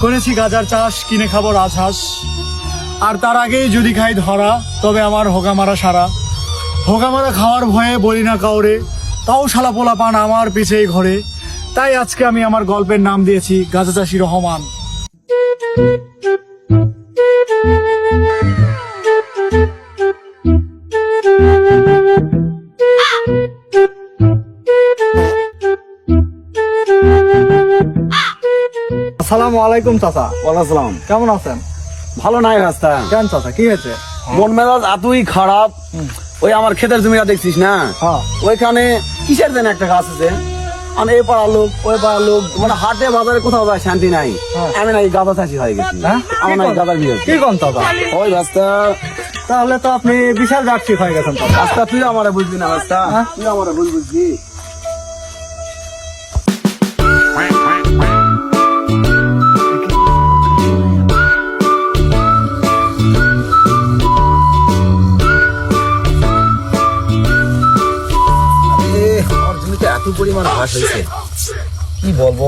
করেছি গাজার চাষ, কিনে খাব রাজহাঁস। আর তার আগেই যদি খাই ধরা, তবে আমার হোগা মারা সারা। হোগা মারা খাওয়ার ভয়ে বলি না কাউরে, তাও সালা পোলা পান আমার পিছেই ঘরে। তাই আজকে আমি আমার গল্পের নাম দিয়েছি, গাজা চাষি রহমান। আসসালামু আলাইকুম চাচা। ওয়ালাইকুম কেমন আছেন? ভালো নাই রাস্তা। কেন চাচা কি হয়েছে? মন মেজাজ এতই খারাপ। ওই আমার ক্ষেতের জমিটা দেখছিস না? হ্যাঁ। ওইখানে কিসের যেন একটা গাছ আছে? মানে এই পাড়ার লোক ওই পাড়ার লোক মানে হাটে বাজারে কোথাও যায় শান্তি নাই। হ্যাঁ। আমি নাই গাঁদা চাষি হয়ে গেছি। হ্যাঁ? আমার গাঁদার বিয়ে কি কোন চাচা? ওই রাস্তা। তাহলে তো আপনি বিশাল ব্যবসায়িক হয়ে গেছেন রাস্তা তুই আমারে বুঝবি না রাস্তা? তুই আমারে বুঝ বুঝবি। এত পরিমাণ ঘাস হয়েছে। কি বলব?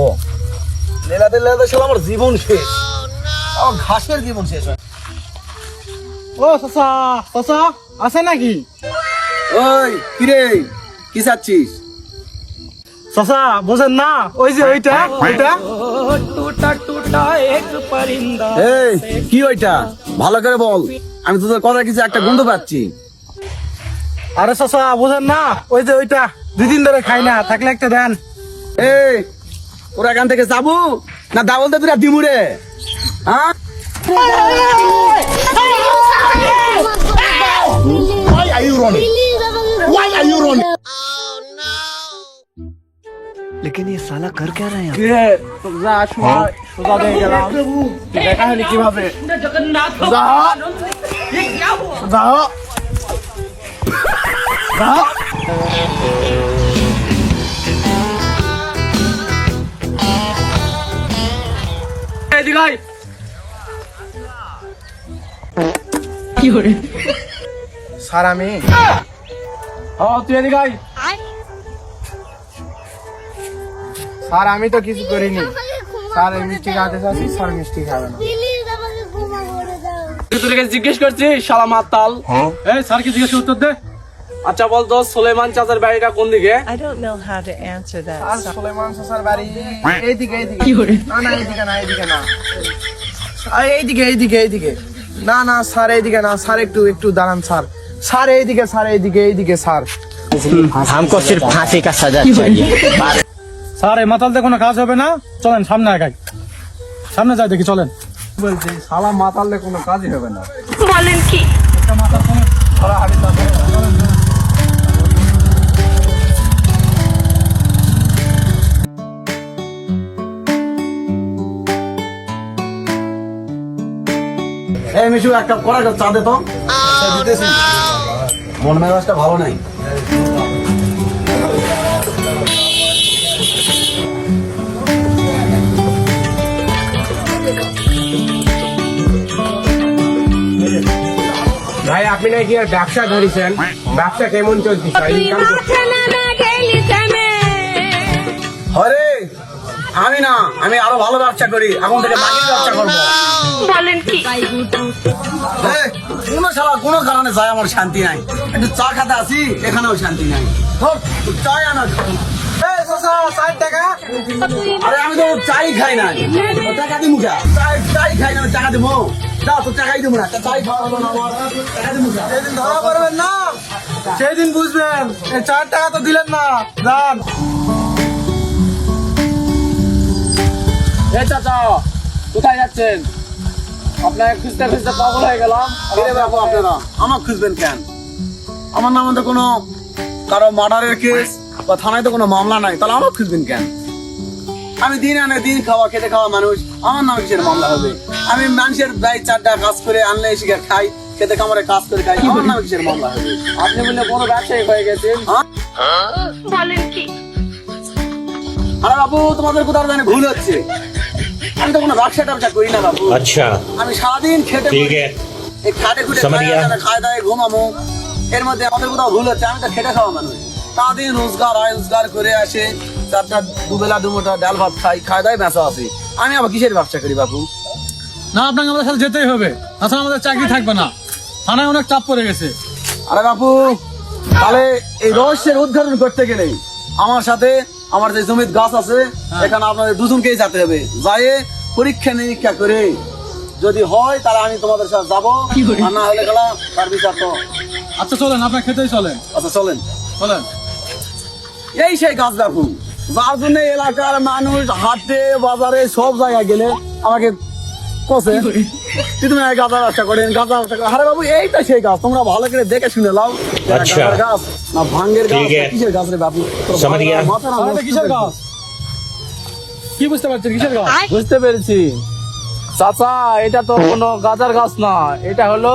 লেলাতে লেলাতে সব আমার জীবন শেষ। আমার ঘাসের জীবন শেষ হয়। ও চাচা চাচা আছে নাকি? ওই কিরে? কি চাচ্ছিস? চাচা বোঝেন না ওই যে ওইটা ওইটা। এই কি ওইটা? ভালো করে বল। আমি তোদের কথা কিছু একটা গন্ধ পাচ্ছি। আরে চাচা বোঝেন না ওই যে ওইটা। দুই দিন ধরে খাই না থাকলে একটা দেন। এই ওরা এখান থেকে যাব? না দা বলতে তুই দিমুরে হ্যাঁ? Why are you running? Why are you running? কিরে যা সময় সোজা দিয়ে গেলাম। দেখা হলি কীভাবে? যা। যা। যা। স্যার আমি ও তুই এদিকে আয়। স্যার আমি তো কিছু করিনি। স্যার মিষ্টি খাতে চাচ্ছি স্যার মিষ্টি খাবে না। জিজ্ঞেস করছি শালা মাতাল। এই স্যার কি জিজ্ঞেস উত্তর দে। আচ্ছা বলতো সোলেমান চাচার বাড়িটা কোন দিকে? I don't know how to answer that. আর সুলেমান স্যার বাড়ি এইদিকে এইদিকে। না না এইদিকে না এইদিকে না। এইদিকে এইদিকে এইদিকে। না না স্যার এইদিকে না স্যার একটু একটু দাঁড়ান স্যার স্যার এইদিকে স্যার এইদিকে এইদিকে স্যার हमको सिर्फ फांसी का सजा चाहिए স্যার এই মাতাল দিয়ে কোনো কাজ হবে না চলেন সামনে আগাই সামনে যাই দেখি চলেন বলছি শালা মাতালে কোনো কাজই হবে না এই মিশু একটা কড়া একটা চা দে তো। দিতেছি। মন মেজাজটা ভালো নাই। ভাই আপনি নাকি আর ব্যবসা ধরেছেন? ব্যবসা কেমন চলছে? হরে আমি না আমি আরও ভালো ব্যবসা করি এখন থেকে বাকি ব্যবসা করব। এই, কোনো শালা কোনো কারণে যায় আমার শান্তি নাই। একটু চা খাতে আসি এখানেও শান্তি নাই। চাই আনা আরে আমি তো চাই খাই না টাকা দিমু চাই চাই খাই না টাকা দিমু। যা তো টাকাই দিমু না। তা চাই খাওয়া হলো না আমার টাকা দিমু সেদিন ধরা পড়বেন না। সেই বুঝবেন চার টাকা তো দিলেন না। যান। এ চাচা কোথায় যাচ্ছেন? আপনাকে খুঁজতে খুঁজতে পাগল হয়ে গেলাম। আপনারা আমার খুঁজবেন কেন? আমার নামে তো কোনো কারও মার্ডারের কেস বা থানায় তো কোনো মামলা নাই তাহলে আমার খুঁজবেন কেন? আমি দিন আনে দিন খাওয়া খেতে খাওয়া মানুষ আমার নামে কিসের মামলা হবে? আমি মানুষের ব্যয় চারটা কাজ করে আনলে এসে খাই খেতে খামারে কাজ করে খাই আমার নামে কিসের মামলা হবে? আপনি বললে কোনো ব্যবসায়ী হয়ে গেছেন। আরে বাবু তোমাদের কোথাও জানি ভুল হচ্ছে। আমি তো কোনো ব্যবসা ট্যাবসা করি না বাবু। আচ্ছা। আমি সারাদিন খেটে ঠিক এই খাটে খুটে খায় দায়। ঘুমামো। এর মধ্যে আমাদের কোথাও ভুল হচ্ছে আমি তো খেটে খাওয়া মানুষ। সারাদিন রোজগার আয় রোজগার করে আসে চারটা দুবেলা দুমোটা ডাল ভাত খাই খায় দায় বেঁচা আসে আমি আবার কিসের ব্যবসা করি বাবু? না আপনাকে আমাদের সাথে যেতেই হবে। তাছাড়া আমাদের চাকরি থাকবে না। থানায় অনেক চাপ পড়ে গেছে। আরে বাপু তাহলে এই রহস্যের উদ্ঘাটন করতে গেলেই আমার সাথে আমার যে জমির গাছ আছে এখানে আপনাদের দুজনকেই যেতে হবে। যাই পরীক্ষা নিরীক্ষা করে যদি হয় তাহলে আমি তোমাদের সাথে যাব। আর না হলে গেলাম তার বিচার তো। আচ্ছা চলেন আপনার খেতেই চলেন। আচ্ছা চলেন। চলেন। এই সেই গাছ দেখুন। যার জন্য এলাকার মানুষ হাটে বাজারে সব জায়গায় গেলে আমাকে কষে তুমি এই গাঁজা ব্যবসা করেন গাঁজা ব্যবসা করেন আরে বাবু এইটা সেই গাছ তোমরা ভালো করে দেখে শুনে লাও। এটা আচ্ছা। গাছ না ভাঙ্গের গাছ কিসের গাছ রে বাবু। মাথা না কিসের গাছ? কি বুঝতে পারছেন কিসের গাছ? বুঝতে পেরেছি। চাচা এটা তো কোনো গাজার গাছ না। এটা হলো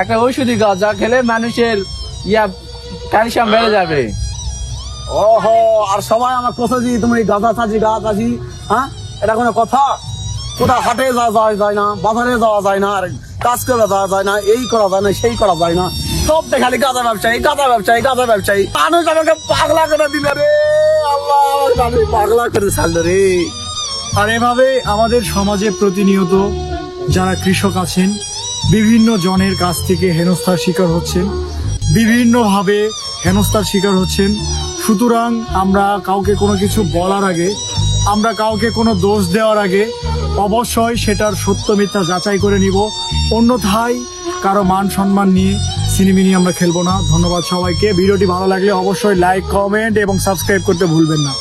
একটা ঔষধি গাছ যা খেলে মানুষের ইয়া ক্যালসিয়াম বেড়ে যাবে। ওহো আর সবাই আমার কথা জি তুমি এই গাঁজা চাচি গাছ আছি হ্যাঁ? এটা কোনো কথা? কোথাও হাটে যাওয়া যায় না, বাজারে যাওয়া যায় না, আর কাজ করা যাওয়া যায় না, এই করা যায় না, সেই করা যায় না। সব দেখালি গাঁজা ব্যবসায়ী গাঁজা ব্যবসায়ী গাঁজা ব্যবসায়ী। মানুষ আমাকে পাগলা করে দিল রে। আল্লাহ পাগলা করে ছাড়লো রে। আর এভাবে আমাদের সমাজে প্রতিনিয়ত যারা কৃষক আছেন, বিভিন্ন জনের কাছ থেকে হেনস্থার শিকার হচ্ছেন, বিভিন্নভাবে হেনস্থার শিকার হচ্ছেন। সুতরাং আমরা কাউকে কোনো কিছু বলার আগে আমরা কাউকে কোনো দোষ দেওয়ার আগে অবশ্যই সেটার সত্য মিথ্যা যাচাই করে নিব। অন্যথায় কারও মান সম্মান নিয়ে সিনেমি নিয়ে আমরা খেলব না। ধন্যবাদ সবাইকে। ভিডিওটি ভালো লাগলে অবশ্যই লাইক কমেন্ট এবং সাবস্ক্রাইব করতে ভুলবেন না।